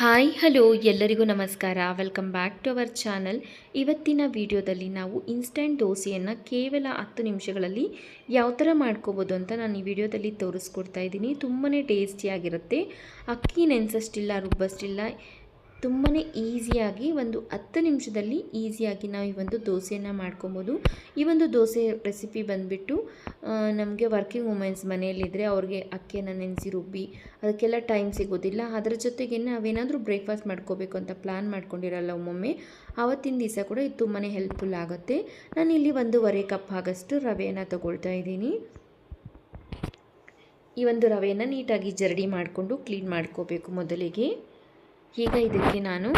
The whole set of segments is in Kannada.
ಹಾಯ್, ಹಲೋ, ಎಲ್ಲರಿಗೂ ನಮಸ್ಕಾರ. Welcome back to our channel ಇವತ್ತಿನ ವಿಡಿಯೋದಲ್ಲಿ ನಾವು ಇನ್ಸ್ಟಂಟ್ ದೋಸೆಯನ್ನು ಕೇವಲ ಹತ್ತು ನಿಮಿಷಗಳಲ್ಲಿ ಯಾವ ಥರ ಮಾಡ್ಕೋಬೋದು ಅಂತ ನಾನು ಈ ವಿಡಿಯೋದಲ್ಲಿ ತೋರಿಸ್ಕೊಡ್ತಾ ಇದ್ದೀನಿ. ತುಂಬಾ ಟೇಸ್ಟಿಯಾಗಿರುತ್ತೆ ಅಕ್ಕಿ ನೆನೆಸಷ್ಟಿಲ್ಲ ರುಬ್ಬಷ್ಟಿಲ್ಲ ತುಂಬಾ ಈಸಿಯಾಗಿ ಒಂದು ಹತ್ತು ನಿಮಿಷದಲ್ಲಿ ಈಸಿಯಾಗಿ ನಾವು ಈ ಒಂದು ದೋಸೆಯನ್ನು ಮಾಡ್ಕೊಬೋದು. ಈ ಒಂದು ದೋಸೆ ರೆಸಿಪಿ ಬಂದುಬಿಟ್ಟು ನಮಗೆ ವರ್ಕಿಂಗ್ ವುಮೆನ್ಸ್ ಮನೆಯಲ್ಲಿದ್ದರೆ ಅವ್ರಿಗೆ ಅಕ್ಕಿಯನ್ನು ನೆನೆಸಿ ರುಬ್ಬಿ, ಅದಕ್ಕೆಲ್ಲ ಟೈಮ್ ಸಿಗೋದಿಲ್ಲ. ಅದರ ಜೊತೆಗೆ ನಾವೇನಾದರೂ ಬ್ರೇಕ್ಫಾಸ್ಟ್ ಮಾಡ್ಕೋಬೇಕು ಅಂತ ಪ್ಲ್ಯಾನ್ ಮಾಡ್ಕೊಂಡಿರಲ್ಲ ಒಮ್ಮೊಮ್ಮೆ ಆವತ್ತಿನ ದಿವಸ ಕೂಡ ಇದು ತುಂಬಾ ಹೆಲ್ಪ್ಫುಲ್ ಆಗುತ್ತೆ. ನಾನಿಲ್ಲಿ ಒಂದೂವರೆ ಕಪ್ ಆಗಷ್ಟು ರವೆಯನ್ನು ತಗೊಳ್ತಾ ಇದ್ದೀನಿ. ಈ ಒಂದು ರವೆಯನ್ನು ನೀಟಾಗಿ ಜರಡಿ ಮಾಡಿಕೊಂಡು ಕ್ಲೀನ್ ಮಾಡ್ಕೋಬೇಕು ಮೊದಲಿಗೆ. ಈಗ ಇದಕ್ಕೆ ನಾನು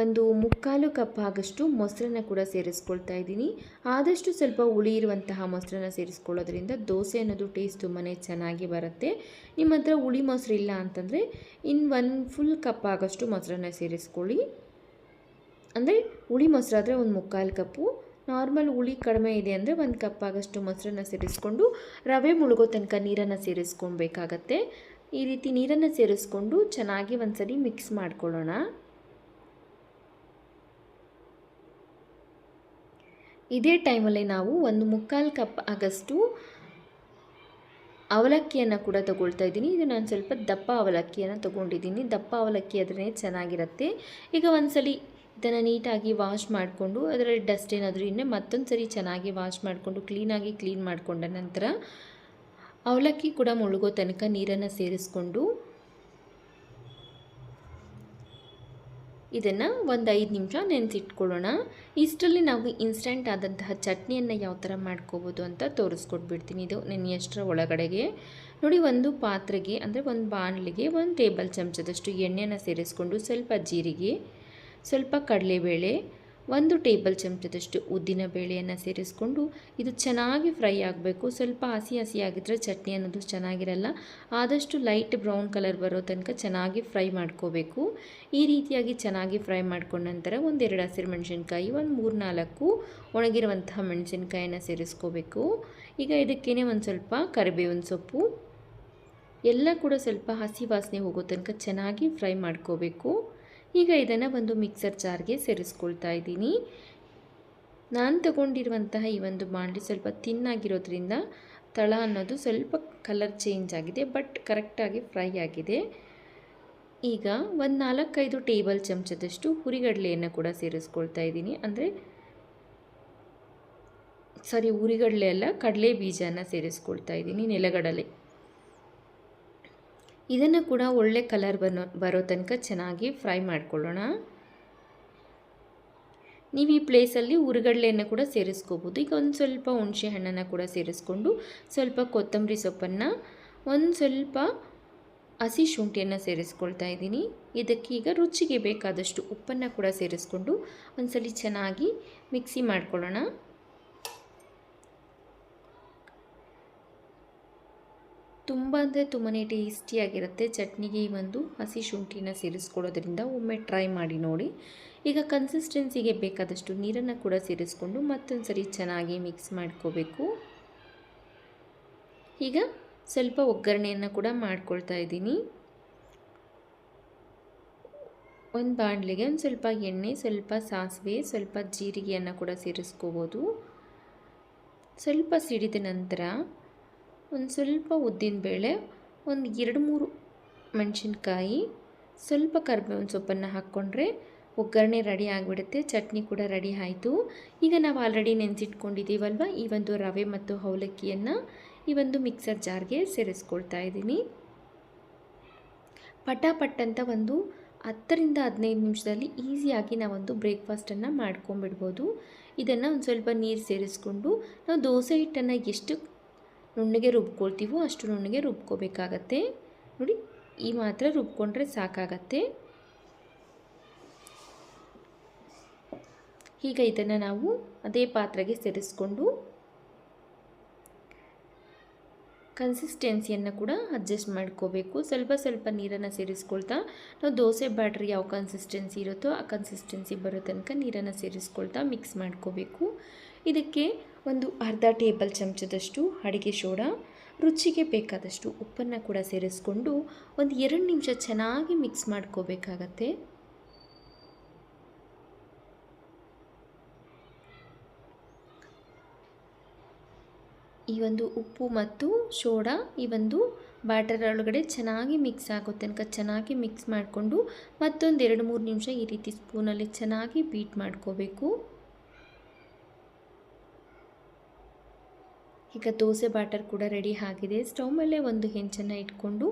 ಒಂದು ಮುಕ್ಕಾಲು ಕಪ್ ಆಗಷ್ಟು ಮೊಸರನ್ನ ಕೂಡ ಸೇರಿಸ್ಕೊಳ್ತಾ ಇದ್ದೀನಿ. ಆದಷ್ಟು ಸ್ವಲ್ಪ ಹುಳಿ ಇರುವಂತಹ ಮೊಸರನ್ನ ಸೇರಿಸ್ಕೊಳ್ಳೋದ್ರಿಂದ ದೋಸೆ ಅನ್ನೋದು ಟೇಸ್ಟ್ ತುಂಬಾ ಚೆನ್ನಾಗಿ ಬರುತ್ತೆ. ನಿಮ್ಮ ಹತ್ರ ಹುಳಿ ಮೊಸರು ಇಲ್ಲ ಅಂತಂದರೆ ಇನ್ನು ಒಂದು ಫುಲ್ ಕಪ್ ಆಗಷ್ಟು ಮೊಸರನ್ನ ಸೇರಿಸ್ಕೊಳ್ಳಿ. ಅಂದರೆ ಹುಳಿ ಮೊಸರಾದರೆ ಒಂದು ಮುಕ್ಕಾಲು ಕಪ್ಪು. ನಾರ್ಮಲ್ ಹುಳಿ ಕಡಿಮೆ ಇದೆ ಅಂದರೆ ಒಂದು ಕಪ್ ಆಗಷ್ಟು ಮೊಸರನ್ನ ಸೇರಿಸ್ಕೊಂಡು ರವೆ ಮುಳುಗೋ ತನಕ ನೀರನ್ನು ಸೇರಿಸ್ಕೊಳ್ಬೇಕಾಗತ್ತೆ. ಈ ರೀತಿ ನೀರನ್ನು ಸೇರಿಸ್ಕೊಂಡು ಚೆನ್ನಾಗಿ ಒಂದ್ಸರಿ ಮಿಕ್ಸ್ ಮಾಡ್ಕೊಳ್ಳೋಣ. ಇದೇ ಟೈಮಲ್ಲಿ ನಾವು ಒಂದು ಮುಕ್ಕಾಲು ಕಪ್ ಆಗಷ್ಟು ಅವಲಕ್ಕಿಯನ್ನು ಕೂಡ ತಗೊಳ್ತಾ ಇದ್ದೀನಿ. ಇದು ನಾನು ಸ್ವಲ್ಪ ದಪ್ಪ ಅವಲಕ್ಕಿಯನ್ನು ತೊಗೊಂಡಿದ್ದೀನಿ. ದಪ್ಪ ಅವಲಕ್ಕಿ ಅದರೇ ಚೆನ್ನಾಗಿರುತ್ತೆ. ಈಗ ಒಂದ್ಸಲಿ ಇದನ್ನು ನೀಟಾಗಿ ವಾಶ್ ಮಾಡಿಕೊಂಡು ಅದರಲ್ಲಿ ಡಸ್ಟ್ ಏನಾದರೂ ಇನ್ನೇ ಮತ್ತೊಂದು ಸರಿ ಚೆನ್ನಾಗಿ ವಾಶ್ ಮಾಡಿಕೊಂಡು ಕ್ಲೀನಾಗಿ ಕ್ಲೀನ್ ಮಾಡಿಕೊಂಡ ನಂತರ ಅವಲಕ್ಕಿ ಕೂಡ ಮುಳುಗೋ ತನಕ ನೀರನ್ನು ಸೇರಿಸ್ಕೊಂಡು ಇದನ್ನು ಒಂದು ಐದು ನಿಮಿಷ ನೆನೆಸಿಟ್ಕೊಳ್ಳೋಣ. ಇಷ್ಟರಲ್ಲಿ ನಾವು ಇನ್ಸ್ಟೆಂಟ್ ಆದಂತಹ ಚಟ್ನಿಯನ್ನು ಯಾವ ಥರ ಮಾಡ್ಕೋಬೋದು ಅಂತ ತೋರಿಸ್ಕೊಟ್ಬಿಡ್ತೀನಿ. ಇದು ನೆನೆಯಷ್ಟರ ಒಳಗಡೆಗೆ. ನೋಡಿ, ಒಂದು ಪಾತ್ರೆಗೆ ಅಂದರೆ ಒಂದು ಬಾಣಲಿಗೆ ಒಂದು ಟೇಬಲ್ ಚಮಚದಷ್ಟು ಎಣ್ಣೆಯನ್ನು ಸೇರಿಸ್ಕೊಂಡು ಸ್ವಲ್ಪ ಜೀರಿಗೆ, ಸ್ವಲ್ಪ ಕಡಲೆಬೇಳೆ ಒಂದು ಟೇಬಲ್ ಚಮಚದಷ್ಟು ಉದ್ದಿನ ಬೇಳೆಯನ್ನು ಸೇರಿಸ್ಕೊಂಡು ಇದು ಚೆನ್ನಾಗಿ ಫ್ರೈ ಆಗಬೇಕು. ಸ್ವಲ್ಪ ಹಸಿ ಹಸಿ ಆಗಿದ್ರೆ ಚಟ್ನಿ ಅನ್ನೋದು ಚೆನ್ನಾಗಿರಲ್ಲ. ಆದಷ್ಟು ಲೈಟ್ ಬ್ರೌನ್ ಕಲರ್ ಬರೋ ತನಕ ಚೆನ್ನಾಗಿ ಫ್ರೈ ಮಾಡ್ಕೋಬೇಕು. ಈ ರೀತಿಯಾಗಿ ಚೆನ್ನಾಗಿ ಫ್ರೈ ಮಾಡ್ಕೊಂಡ ನಂತರ ಒಂದೆರಡು ಹಸಿರು ಮೆಣಸಿನ್ಕಾಯಿ, ಒಂದು ಮೂರು ನಾಲ್ಕು ಒಣಗಿರುವಂತಹ ಮೆಣಸಿನ್ಕಾಯಿನ ಸೇರಿಸ್ಕೋಬೇಕು. ಈಗ ಇದಕ್ಕೇ ಒಂದು ಸ್ವಲ್ಪ ಕರಿಬೇವಿನ ಸೊಪ್ಪು. ಎಲ್ಲ ಕೂಡ ಸ್ವಲ್ಪ ಹಸಿ ವಾಸನೆ ಹೋಗೋ ತನಕ ಚೆನ್ನಾಗಿ ಫ್ರೈ ಮಾಡ್ಕೋಬೇಕು. ಈಗ ಇದನ್ನು ಒಂದು ಮಿಕ್ಸರ್ ಜಾರ್ಗೆ ಸೇರಿಸ್ಕೊಳ್ತಾ ಇದ್ದೀನಿ. ನಾನು ತಗೊಂಡಿರುವಂತಹ ಈ ಒಂದು ಬಾಣಲಿ ಸ್ವಲ್ಪ ತಿನ್ನಾಗಿರೋದ್ರಿಂದ ತಳ ಅನ್ನೋದು ಸ್ವಲ್ಪ ಕಲರ್ ಚೇಂಜ್ ಆಗಿದೆ, ಬಟ್ ಕರೆಕ್ಟಾಗಿ ಫ್ರೈ ಆಗಿದೆ. ಈಗ ಒಂದು ನಾಲ್ಕೈದು ಟೇಬಲ್ ಚಮಚದಷ್ಟು ಹುರಿಗಡಲೆಯನ್ನು ಕೂಡ ಸೇರಿಸ್ಕೊಳ್ತಾ ಇದ್ದೀನಿ. ಅಂದರೆ ಸಾರಿ, ಹುರಿಗಡಲೆ ಅಲ್ಲ ಕಡಲೆ ಬೀಜನ ಸೇರಿಸ್ಕೊಳ್ತಾ ಇದ್ದೀನಿ ನೆಲಗಡಲೆ. ಇದನ್ನು ಕೂಡ ಒಳ್ಳೆ ಕಲರ್ ಬರೋ ಬರೋ ತನಕ ಚೆನ್ನಾಗಿ ಫ್ರೈ ಮಾಡ್ಕೊಳ್ಳೋಣ. ನೀವು ಈ ಪ್ಲೇಸಲ್ಲಿ ಉರುಗಡ್ಲೆಯನ್ನು ಕೂಡ ಸೇರಿಸ್ಕೋಬೋದು. ಈಗ ಒಂದು ಸ್ವಲ್ಪ ಹುಣಸೆ ಹಣ್ಣನ್ನು ಕೂಡ ಸೇರಿಸ್ಕೊಂಡು ಸ್ವಲ್ಪ ಕೊತ್ತಂಬರಿ ಸೊಪ್ಪನ್ನು, ಒಂದು ಸ್ವಲ್ಪ ಹಸಿ ಶುಂಠಿಯನ್ನು ಸೇರಿಸ್ಕೊಳ್ತಾ ಇದ್ದೀನಿ. ಇದಕ್ಕೆ ಈಗ ರುಚಿಗೆ ಬೇಕಾದಷ್ಟು ಉಪ್ಪನ್ನು ಕೂಡ ಸೇರಿಸ್ಕೊಂಡು ಒಂದ್ಸಲಿ ಚೆನ್ನಾಗಿ ಮಿಕ್ಸಿ ಮಾಡ್ಕೊಳ್ಳೋಣ. ತುಂಬ ಅಂದರೆ ತುಂಬಾ ಟೇಸ್ಟಿಯಾಗಿರುತ್ತೆ ಚಟ್ನಿಗೆ ಈ ಒಂದು ಹಸಿ ಶುಂಠಿನ ಸೇರಿಸ್ಕೊಳ್ಳೋದ್ರಿಂದ. ಒಮ್ಮೆ ಟ್ರೈ ಮಾಡಿ ನೋಡಿ. ಈಗ ಕನ್ಸಿಸ್ಟೆನ್ಸಿಗೆ ಬೇಕಾದಷ್ಟು ನೀರನ್ನು ಕೂಡ ಸೇರಿಸ್ಕೊಂಡು ಮತ್ತೊಂದು ಸರಿ ಚೆನ್ನಾಗಿ ಮಿಕ್ಸ್ ಮಾಡ್ಕೋಬೇಕು. ಈಗ ಸ್ವಲ್ಪ ಒಗ್ಗರಣೆಯನ್ನು ಕೂಡ ಮಾಡ್ಕೊಳ್ತಾ ಇದ್ದೀನಿ. ಒಂದು ಬಾಣಲೆಗೆ ಒಂದು ಸ್ವಲ್ಪ ಎಣ್ಣೆ, ಸ್ವಲ್ಪ ಸಾಸಿವೆ, ಸ್ವಲ್ಪ ಜೀರಿಗೆಯನ್ನು ಕೂಡ ಸೇರಿಸ್ಕೋಬೋದು. ಸ್ವಲ್ಪ ಸಿಡಿದ ನಂತರ ಒಂದು ಸ್ವಲ್ಪ ಉದ್ದಿನ ಬೇಳೆ, ಒಂದು ಎರಡು ಮೂರು ಮೆಣಸಿನ್ಕಾಯಿ, ಸ್ವಲ್ಪ ಕರ್ಬೇವಿನ ಸೊಪ್ಪನ್ನು ಹಾಕ್ಕೊಂಡ್ರೆ ಒಗ್ಗರಣೆ ರೆಡಿ ಆಗಿಬಿಡುತ್ತೆ, ಚಟ್ನಿ ಕೂಡ ರೆಡಿ ಆಯಿತು. ಈಗ ನಾವು ಆಲ್ರೆಡಿ ನೆನೆಸಿಟ್ಕೊಂಡಿದ್ದೀವಲ್ವ? ಈ ಒಂದು ರವೆ ಮತ್ತು ಅವಲಕ್ಕಿಯನ್ನು ಈ ಒಂದು ಮಿಕ್ಸರ್ ಜಾರ್ಗೆ ಸೇರಿಸ್ಕೊಳ್ತಾ ಇದ್ದೀನಿ. ಪಟಾಪಟ್ ಅಂತ ಒಂದು ಹತ್ತರಿಂದ ಹದಿನೈದು ನಿಮಿಷದಲ್ಲಿ ಈಸಿಯಾಗಿ ನಾವೊಂದು ಬ್ರೇಕ್ಫಾಸ್ಟನ್ನು ಮಾಡ್ಕೊಂಬಿಡ್ಬೋದು ಇದನ್ನು ಒಂದು ಸ್ವಲ್ಪ ನೀರು ಸೇರಿಸ್ಕೊಂಡು, ನಾವು ದೋಸೆ ಹಿಟ್ಟನ್ನು ಎಷ್ಟು ನುಣ್ಣಗೆ ರುಬ್ಕೊಳ್ತೀವೋ ಅಷ್ಟು ನುಣ್ಣಗೆ ರುಬ್ಕೋಬೇಕಾಗತ್ತೆ. ನೋಡಿ, ಈ ಮಾತ್ರ ರುಬ್ಕೊಂಡ್ರೆ ಸಾಕಾಗತ್ತೆ. ಈಗ ಇದನ್ನು ನಾವು ಅದೇ ಪಾತ್ರೆಗೆ ಸೇರಿಸ್ಕೊಂಡು ಕನ್ಸಿಸ್ಟೆನ್ಸಿಯನ್ನು ಕೂಡ ಅಡ್ಜಸ್ಟ್ ಮಾಡ್ಕೋಬೇಕು. ಸ್ವಲ್ಪ ಸ್ವಲ್ಪ ನೀರನ್ನು ಸೇರಿಸ್ಕೊಳ್ತಾ ನಾವು ದೋಸೆ ಬ್ಯಾಟ್ರಿ ಯಾವ ಕನ್ಸಿಸ್ಟೆನ್ಸಿ ಇರುತ್ತೋ ಆ ಕನ್ಸಿಸ್ಟೆನ್ಸಿ ಬರೋ ತನಕ ನೀರನ್ನು ಸೇರಿಸ್ಕೊಳ್ತಾ ಮಿಕ್ಸ್ ಮಾಡ್ಕೋಬೇಕು. ಇದಕ್ಕೆ ಒಂದು ಅರ್ಧ ಟೇಬಲ್ ಚಮಚದಷ್ಟು ಅಡುಗೆ ಸೋಡಾ, ರುಚಿಗೆ ಬೇಕಾದಷ್ಟು ಉಪ್ಪನ್ನು ಕೂಡ ಸೇರಿಸ್ಕೊಂಡು ಒಂದು ಎರಡು ನಿಮಿಷ ಚೆನ್ನಾಗಿ ಮಿಕ್ಸ್ ಮಾಡ್ಕೋಬೇಕಾಗತ್ತೆ. ಈ ಒಂದು ಉಪ್ಪು ಮತ್ತು ಸೋಡಾ ಈ ಒಂದು ಬ್ಯಾಟರ್ ಒಳಗಡೆ ಚೆನ್ನಾಗಿ ಮಿಕ್ಸ್ ಆಗೋ ತನಕ ಚೆನ್ನಾಗಿ ಮಿಕ್ಸ್ ಮಾಡಿಕೊಂಡು ಮತ್ತೊಂದು ಎರಡು ಮೂರು ನಿಮಿಷ ಈ ರೀತಿ ಸ್ಪೂನಲ್ಲಿ ಚೆನ್ನಾಗಿ ಬೀಟ್ ಮಾಡ್ಕೋಬೇಕು. ಈಗ ದೋಸೆ ಬ್ಯಾಟರ್ ಕೂಡ ರೆಡಿ ಆಗಿದೆ. ಸ್ಟವ್ ಮೇಲೆ ಒಂದು ಹೆಂಚನ್ನು ಇಟ್ಕೊಂಡು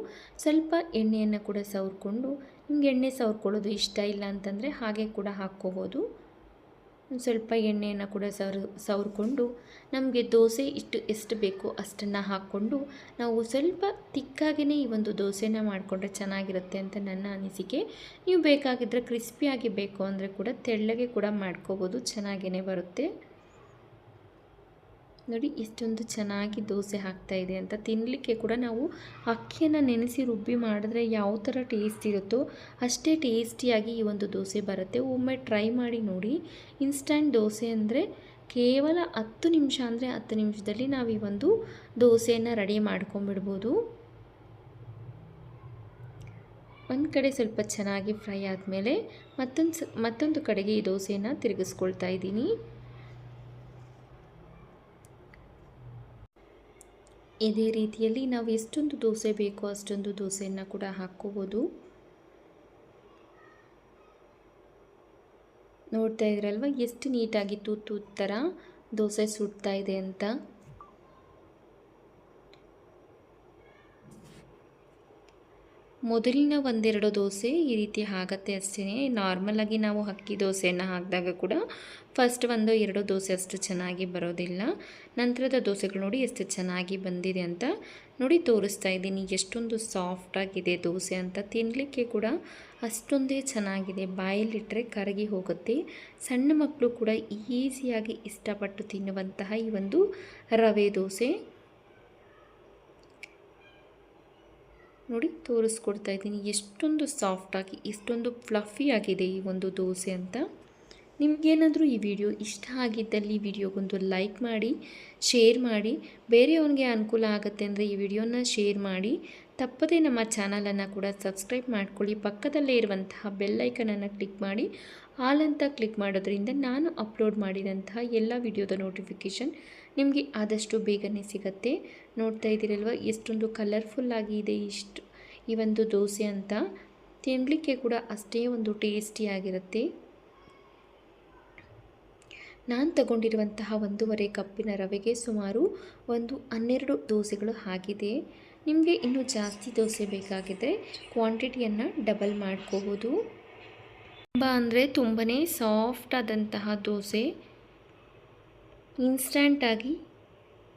ಸ್ವಲ್ಪ ಎಣ್ಣೆಯನ್ನು ಕೂಡ ಸವರ್ಕೊಂಡು, ನಿಮ್ಗೆ ಎಣ್ಣೆ ಸವರ್ಕೊಳ್ಳೋದು ಇಷ್ಟ ಇಲ್ಲ ಅಂತಂದರೆ ಹಾಗೆ ಕೂಡ ಹಾಕ್ಕೋಬೋದು. ಸ್ವಲ್ಪ ಎಣ್ಣೆಯನ್ನು ಕೂಡ ಸವರ್, ಸವರ್ಕೊಂಡು ನಮಗೆ ದೋಸೆ ಇಷ್ಟು, ಎಷ್ಟು ಬೇಕೋ ಅಷ್ಟನ್ನು ಹಾಕ್ಕೊಂಡು ನಾವು ಸ್ವಲ್ಪ ತಿಕ್ಕಾಗಿಯೇ ಈ ಒಂದು ದೋಸೆನ ಮಾಡಿಕೊಂಡ್ರೆ ಚೆನ್ನಾಗಿರುತ್ತೆ ಅಂತ ನನ್ನ ಅನಿಸಿಕೆ. ನೀವು ಬೇಕಾಗಿದ್ದರೆ ಕ್ರಿಸ್ಪಿಯಾಗಿ ಬೇಕು ಅಂದರೆ ಕೂಡ ತೆಳ್ಳಗೆ ಕೂಡ ಮಾಡ್ಕೋಬೋದು ಚೆನ್ನಾಗೇ ಬರುತ್ತೆ. ನೋಡಿ, ಇಷ್ಟೊಂದು ಚೆನ್ನಾಗಿ ದೋಸೆ ಹಾಕ್ತಾ ಇದೆ ಅಂತ ತಿನ್ನಲಿಕ್ಕೆ ಕೂಡ ನಾವು ಅಕ್ಕಿಯನ್ನು ನೆನೆಸಿ ರುಬ್ಬಿ ಮಾಡಿದ್ರೆ ಯಾವ ಥರ ಟೇಸ್ಟ್ ಇರುತ್ತೋ ಅಷ್ಟೇ ಟೇಸ್ಟಿಯಾಗಿ ಈ ಒಂದು ದೋಸೆ ಬರುತ್ತೆ. ಒಮ್ಮೆ ಟ್ರೈ ಮಾಡಿ ನೋಡಿ. ಇನ್ಸ್ಟಂಟ್ ದೋಸೆ ಅಂದರೆ ಕೇವಲ ಹತ್ತು ನಿಮಿಷ ಅಂದರೆ ಹತ್ತು ನಿಮಿಷದಲ್ಲಿ ನಾವು ಈ ಒಂದು ದೋಸೆಯನ್ನು ರೆಡಿ ಮಾಡ್ಕೊಂಬಿಡ್ಬೋದು ಒಂದು ಕಡೆ ಸ್ವಲ್ಪ ಚೆನ್ನಾಗಿ ಫ್ರೈ ಆದಮೇಲೆ ಮತ್ತೊಂದು ಮತ್ತೊಂದು ಕಡೆಗೆ ಈ ದೋಸೆಯನ್ನು ತಿರುಗಿಸ್ಕೊಳ್ತಾ ಇದ್ದೀನಿ. ಇದೇ ರೀತಿಯಲ್ಲಿ ನಾವು ಎಷ್ಟೊಂದು ದೋಸೆ ಬೇಕೋ ಅಷ್ಟೊಂದು ದೋಸೆಯನ್ನು ಕೂಡ ಹಾಕ್ಕೋಬೋದು. ನೋಡ್ತಾ ಇದ್ರಲ್ವ? ಎಷ್ಟು ನೀಟಾಗಿ ತೂತು ಥರ ದೋಸೆ ಸುಡ್ತಾ ಇದೆ ಅಂತ. ಮೊದಲಿನ ಒಂದೆರಡು ದೋಸೆ ಈ ರೀತಿ ಆಗತ್ತೆ ಅಷ್ಟೇ. ನಾರ್ಮಲಾಗಿ ನಾವು ಅಕ್ಕಿ ದೋಸೆಯನ್ನು ಹಾಕಿದಾಗ ಕೂಡ ಫಸ್ಟ್ ಒಂದು ಎರಡು ದೋಸೆ ಅಷ್ಟು ಚೆನ್ನಾಗಿ ಬರೋದಿಲ್ಲ. ನಂತರದ ದೋಸೆಗಳು ನೋಡಿ ಎಷ್ಟು ಚೆನ್ನಾಗಿ ಬಂದಿದೆ ಅಂತ ನೋಡಿ ತೋರಿಸ್ತಾ ಇದ್ದೀನಿ. ಎಷ್ಟೊಂದು ಸಾಫ್ಟಾಗಿದೆ ದೋಸೆ ಅಂತ. ತಿನ್ನಲಿಕ್ಕೆ ಕೂಡ ಅಷ್ಟೊಂದೇ ಚೆನ್ನಾಗಿದೆ. ಬಾಯಲ್ಲಿಟ್ಟರೆ ಕರಗಿ ಹೋಗುತ್ತೆ. ಸಣ್ಣ ಮಕ್ಕಳು ಕೂಡ ಈಸಿಯಾಗಿ ಇಷ್ಟಪಟ್ಟು ತಿನ್ನುವಂತಹ ಈ ಒಂದು ರವೆ ದೋಸೆ. ನೋಡಿ ತೋರಿಸ್ಕೊಡ್ತಾ ಇದ್ದೀನಿ. ಎಷ್ಟೊಂದು ಸಾಫ್ಟಾಗಿ ಎಷ್ಟೊಂದು ಫ್ಲಫಿ ಆಗಿದೆ ಈ ಒಂದು ದೋಸೆ ಅಂತ. ನಿಮಗೇನಾದರೂ ಈ ವಿಡಿಯೋ ಇಷ್ಟ ಆಗಿದ್ದಲ್ಲಿ ವಿಡಿಯೋಗೊಂದು ಲೈಕ್ ಮಾಡಿ ಶೇರ್ ಮಾಡಿ, ಬೇರೆಯವನಿಗೆ ಅನುಕೂಲ ಆಗುತ್ತೆ ಅಂದರೆ ಈ ವಿಡಿಯೋನ ಶೇರ್ ಮಾಡಿ. ತಪ್ಪದೇ ನಮ್ಮ ಚಾನಲನ್ನು ಕೂಡ ಸಬ್ಸ್ಕ್ರೈಬ್ ಮಾಡ್ಕೊಳ್ಳಿ. ಪಕ್ಕದಲ್ಲೇ ಇರುವಂತಹ ಬೆಲ್ಲೈಕನನ್ನು ಕ್ಲಿಕ್ ಮಾಡಿ. ಆಲ್ ಕ್ಲಿಕ್ ಮಾಡೋದ್ರಿಂದ ನಾನು ಅಪ್ಲೋಡ್ ಮಾಡಿದಂತಹ ಎಲ್ಲ ವಿಡಿಯೋದ ನೋಟಿಫಿಕೇಷನ್ ನಿಮಗೆ ಆದಷ್ಟು ಬೇಗನೆ ಸಿಗತ್ತೆ. ನೋಡ್ತಾ ಇದ್ದೀರಲ್ವ, ಎಷ್ಟೊಂದು ಕಲರ್ಫುಲ್ಲಾಗಿ ಇದೆ ಇಷ್ಟು ಈ ಒಂದು ದೋಸೆ ಅಂತ. ತಿನ್ನಲಿಕ್ಕೆ ಕೂಡ ಅಷ್ಟೇ ಒಂದು ಟೇಸ್ಟಿಯಾಗಿರುತ್ತೆ ನಾನು ತಗೊಂಡಿರುವಂತಹ ಒಂದೂವರೆ ಕಪ್ಪಿನ ರವೆಗೆ ಸುಮಾರು ಒಂದು ಹನ್ನೆರಡು ದೋಸೆಗಳು ಆಗಿದೆ. ನಿಮಗೆ ಇನ್ನೂ ಜಾಸ್ತಿ ದೋಸೆ ಬೇಕಾಗಿದ್ದರೆ ಕ್ವಾಂಟಿಟಿಯನ್ನು ಡಬಲ್ ಮಾಡ್ಕೋಬೋದು. ತುಂಬ ಅಂದರೆ ತುಂಬಾ ಸಾಫ್ಟ್ ಆದಂತಹ ದೋಸೆ. ಇನ್ಸ್ಟಂಟಾಗಿ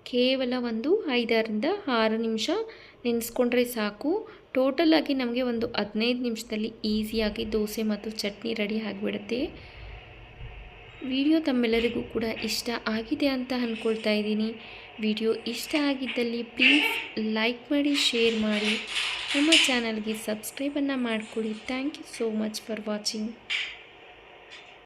ಕೇವಲ ಒಂದು ಐದರಿಂದ ಆರು ನಿಮಿಷ ನೆನೆಸ್ಕೊಂಡ್ರೆ ಸಾಕು. ಟೋಟಲಾಗಿ ನಮಗೆ ಒಂದು ಹದಿನೈದು ನಿಮಿಷದಲ್ಲಿ ಈಸಿಯಾಗಿ ದೋಸೆ ಮತ್ತು ಚಟ್ನಿ ರೆಡಿ ಆಗಿಬಿಡುತ್ತೆ. ವಿಡಿಯೋ ತಮ್ಮೆಲ್ಲರಿಗೂ ಕೂಡ ಇಷ್ಟ ಆಗಿದೆ ಅಂತ ಅಂದ್ಕೊಳ್ತಾ ಇದ್ದೀನಿ. ವಿಡಿಯೋ ಇಷ್ಟ ಆಗಿದ್ದಲ್ಲಿ ಪ್ಲೀಸ್ ಲೈಕ್ ಮಾಡಿ, ಶೇರ್ ಮಾಡಿ. ನಮ್ಮ ಚಾನಲ್ಗೆ ಸಬ್ಸ್ಕ್ರೈಬನ್ನು ಮಾಡಿಕೊಡಿ. Thank you so much for watching.